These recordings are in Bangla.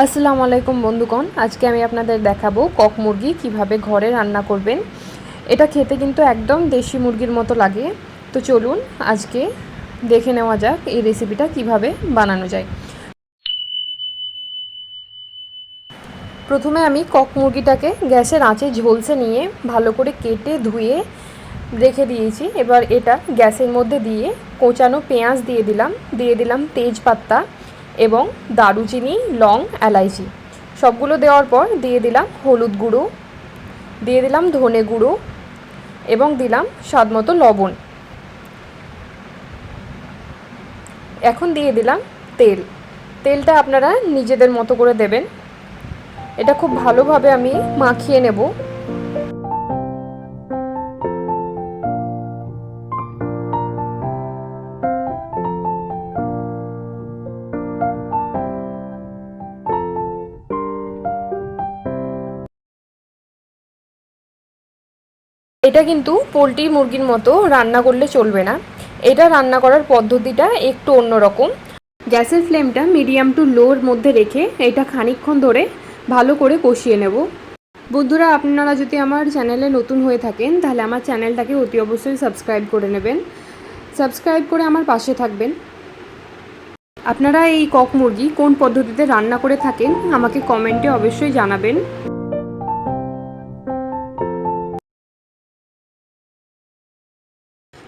আসসালামু আলাইকুম বন্ধুগণ, আজকে আমি আপনাদের দেখাবো কক মুরগি কীভাবে ঘরে রান্না করবেন। এটা খেতে কিন্তু একদম দেশি মুরগির মতো লাগে। তো চলুন আজকে দেখে নেওয়া যাক এই রেসিপিটা কীভাবে বানানো যায়। প্রথমে আমি কক মুরগিটাকে গ্যাসের আঁচে ঝলসে নিয়ে ভালো করে কেটে ধুয়ে রেখে দিয়েছি। এবার এটা গ্যাসের মধ্যে দিয়ে কোচানো পেঁয়াজ দিয়ে দিলাম। দিয়ে দিলাম তেজপাতা। এবং দারুচিনি, লং, এলাইচি। সবগুলো দেওয়ার পর দিয়ে দিলাম হলুদ গুঁড়ো, দিয়ে দিলাম ধনে গুঁড়ো এবং দিলাম স্বাদ মতো লবণ। এখন দিয়ে দিলাম তেল। তেলটা আপনারা নিজেদের মতো করে দেবেন। এটা খুব ভালোভাবে আমি মাখিয়ে নেব। এটা কিন্তু পোলট্রি মুরগির মতো রান্না করলে চলবে না। এটা রান্না করার পদ্ধতিটা একটু অন্যরকম। গ্যাসের ফ্লেমটা মিডিয়াম টু লোর মধ্যে রেখে এটা খানিকক্ষণ ধরে ভালো করে কষিয়ে নেব। বন্ধুরা, আপনারা যদি আমার চ্যানেলে নতুন হয়ে থাকেন, তাহলে আমার চ্যানেলটাকে অতি অবশ্যই সাবস্ক্রাইব করে নেবেন। সাবস্ক্রাইব করে আমার পাশে থাকবেন। আপনারা এই কক মুরগি কোন পদ্ধতিতে রান্না করে থাকেন, আমাকে কমেন্টে অবশ্যই জানাবেন।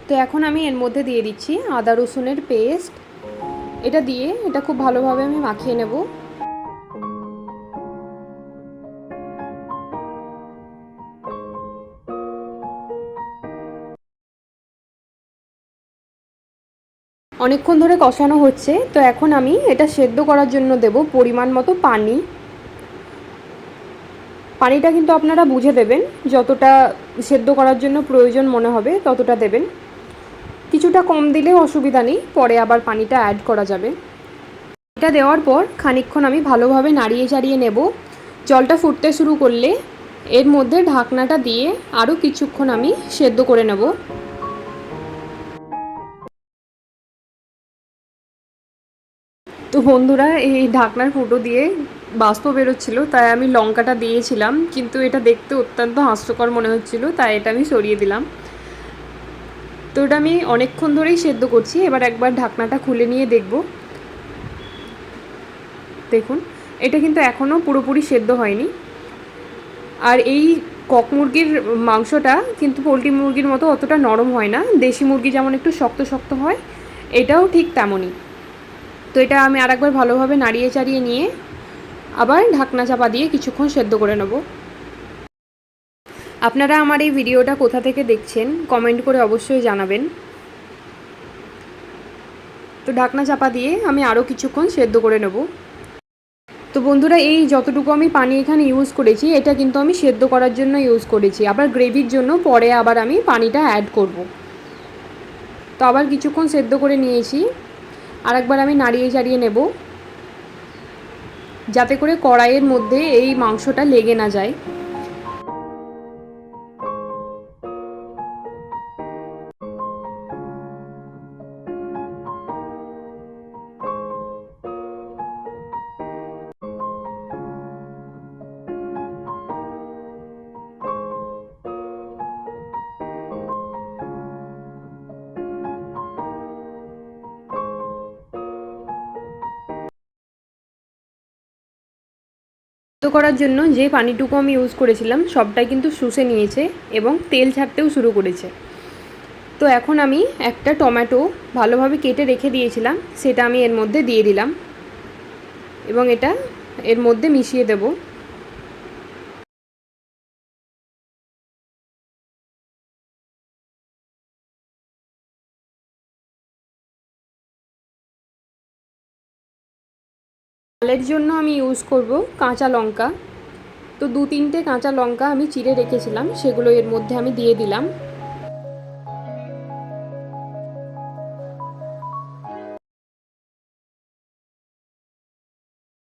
তো এখন আমি এর মধ্যে দিয়ে দিচ্ছি আদা রসুনের পেস্ট। এটা দিয়ে এটা খুব ভালোভাবে আমি মাখিয়ে নেব। অনেকক্ষণ ধরে কষানো হচ্ছে, তো এখন আমি এটা সেদ্ধ করার জন্য দেব পরিমাণ মতো পানি। পানিটা কিন্তু আপনারা বুঝে দেবেন, যতটা সেদ্ধ করার জন্য প্রয়োজন মনে হবে ততটা দেবেন। কিছুটা কম দিলেও অসুবিধা নেই, পরে আবার পানিটা অ্যাড করা যাবে। এটা দেওয়ার পর খানিকক্ষণ আমি ভালোভাবে নাড়িয়ে চাড়িয়ে নেব। জলটা ফুটতে শুরু করলে এর মধ্যে ঢাকনাটা দিয়ে আরও কিছুক্ষণ আমি সেদ্ধ করে নেব। তো বন্ধুরা, এই ঢাকনার ফুটো দিয়ে বাষ্প বেরোচ্ছিল, তাই আমি লঙ্কাটা দিয়েছিলাম, কিন্তু এটা দেখতে অত্যন্ত হাস্যকর মনে হচ্ছিল, তাই এটা আমি সরিয়ে দিলাম। তো ওটা আমি অনেকক্ষণ ধরেই সেদ্ধ করছি, এবার একবার ঢাকনাটা খুলে নিয়ে দেখব। দেখুন, এটা কিন্তু এখনও পুরোপুরি সেদ্ধ হয়নি। আর এই কক মুরগির মাংসটা কিন্তু পোলট্রি মুরগির মতো অতটা নরম হয় না, দেশি মুরগি যেমন একটু শক্ত শক্ত হয়, এটাও ঠিক তেমনই। তো এটা আমি আরেকবার ভালোভাবে নাড়িয়ে চাড়িয়ে নিয়ে আবার ঢাকনা চাপা দিয়ে কিছুক্ষণ সেদ্ধ করে নেব। আপনারা আমার এই ভিডিওটা কোথা থেকে দেখছেন কমেন্ট করে অবশ্যই জানাবেন। তো ঢাকনা চাপা দিয়ে আমি আরও কিছুক্ষণ সেদ্ধ করে নেব। তো বন্ধুরা, এই যতটুকু আমি পানি এখানে ইউজ করেছি, এটা কিন্তু আমি সেদ্ধ করার জন্য ইউজ করেছি। আবার গ্রেভির জন্য পরে আবার আমি পানিটা অ্যাড করব। তো আবার কিছুক্ষণ সেদ্ধ করে নিয়েছি। আর একবার আমি নাড়িয়ে চাড়িয়ে নেব। যাতে করে কড়াইয়ের মধ্যে এই মাংসটা লেগে না যায়। করার জন্য যে পানিটুকু আমি ইউজ করেছিলাম, সবটাই কিন্তু শুষে নিয়েছে এবং তেল ছাড়তেও শুরু করেছে। তো এখন আমি একটা টমেটো ভালোভাবে কেটে রেখে দিয়েছিলাম, সেটা আমি এর মধ্যে দিয়ে দিলাম এবং এটা এর মধ্যে মিশিয়ে দেবো। ডালের জন্য আমি ইউজ করব কাঁচা লঙ্কা। তো দু তিনটে কাঁচা লঙ্কা আমি চিড়ে রেখেছিলাম, সেগুলো এর মধ্যে আমি দিয়ে দিলাম।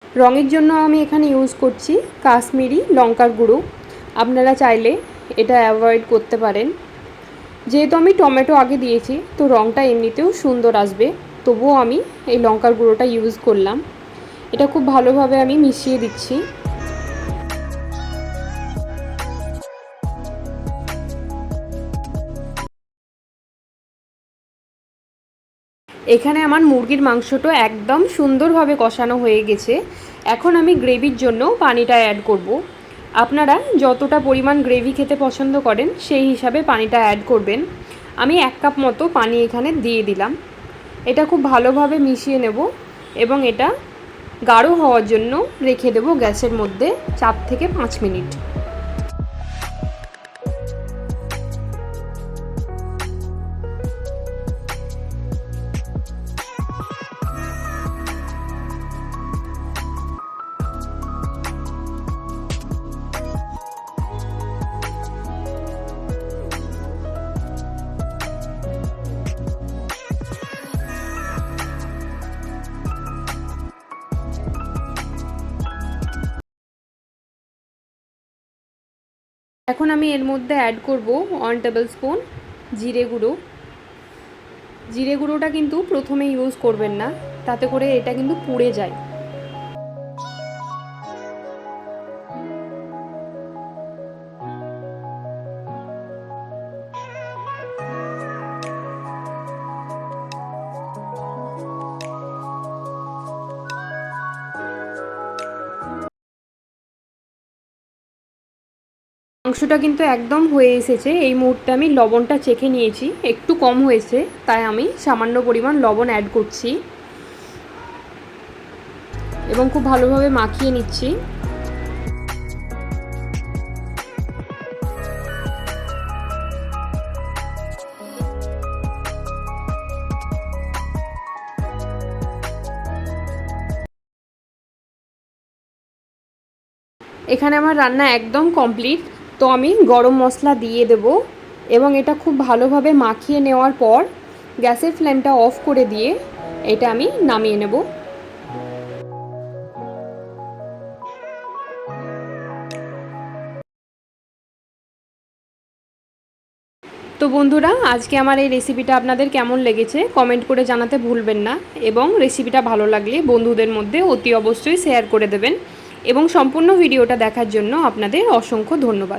রঙের জন্য আমি এখানে ইউজ করছি কাশ্মীরি লঙ্কার গুঁড়ো। আপনারা চাইলে এটা অ্যাভয়েড করতে পারেন। যেহেতু আমি টমেটো আগে দিয়েছি, তো রঙটা এমনিতেও সুন্দর আসবে, তবুও আমি এই লঙ্কার গুঁড়োটা ইউজ করলাম। এটা খুব ভালোভাবে আমি মিশিয়ে দিচ্ছি। এখানে আমার মুরগির মাংসটা একদম সুন্দরভাবে কষানো হয়ে গেছে। এখন আমি গ্রেভির জন্য পানিটা অ্যাড করব। আপনারা যতটা পরিমাণ গ্রেভি খেতে পছন্দ করেন, সেই হিসাবে পানিটা অ্যাড করবেন। আমি এক কাপ মতো পানি এখানে দিয়ে দিলাম। এটা খুব ভালোভাবে মিশিয়ে নেব এবং এটা গাঢ় হওয়ার জন্য রেখে দেবো গ্যাসের মধ্যে চার থেকে পাঁচ মিনিট। এখন আমি এর মধ্যে অ্যাড করব ওয়ান টেবিল স্পুন জিরে গুঁড়ো। জিরে গুঁড়োটা কিন্তু প্রথমে ইউজ করবেন না, তাতে করে এটা কিন্তু পুড়ে যায়। মাংসটা কিন্তু একদম হয়ে এসেছে। এই মুহূর্তে আমি লবণটা চেখে নিয়েছি, একটু কম হয়েছে, তাই আমি সামান্য পরিমাণ লবণ অ্যাড করছি। এবং খুব ভালোভাবে মাখিয়ে নিচ্ছি। এখানে আমার রান্না একদম কমপ্লিট তো আমি গরম মশলা দিয়ে দেব এবং এটা খুব ভালোভাবে মাখিয়ে নেওয়ার পর গ্যাসের ফ্লেমটা অফ করে দিয়ে এটা আমি নামিয়ে নেব। তো বন্ধুরা, আজকে আমার এই রেসিপিটা আপনাদের কেমন লেগেছে কমেন্ট করে জানাতে ভুলবেন না এবং রেসিপিটা ভালো লাগলে বন্ধুদের মধ্যে অতি অবশ্যই শেয়ার করে দেবেন এবং সম্পূর্ণ ভিডিওটা দেখার জন্য আপনাদের অসংখ্য ধন্যবাদ।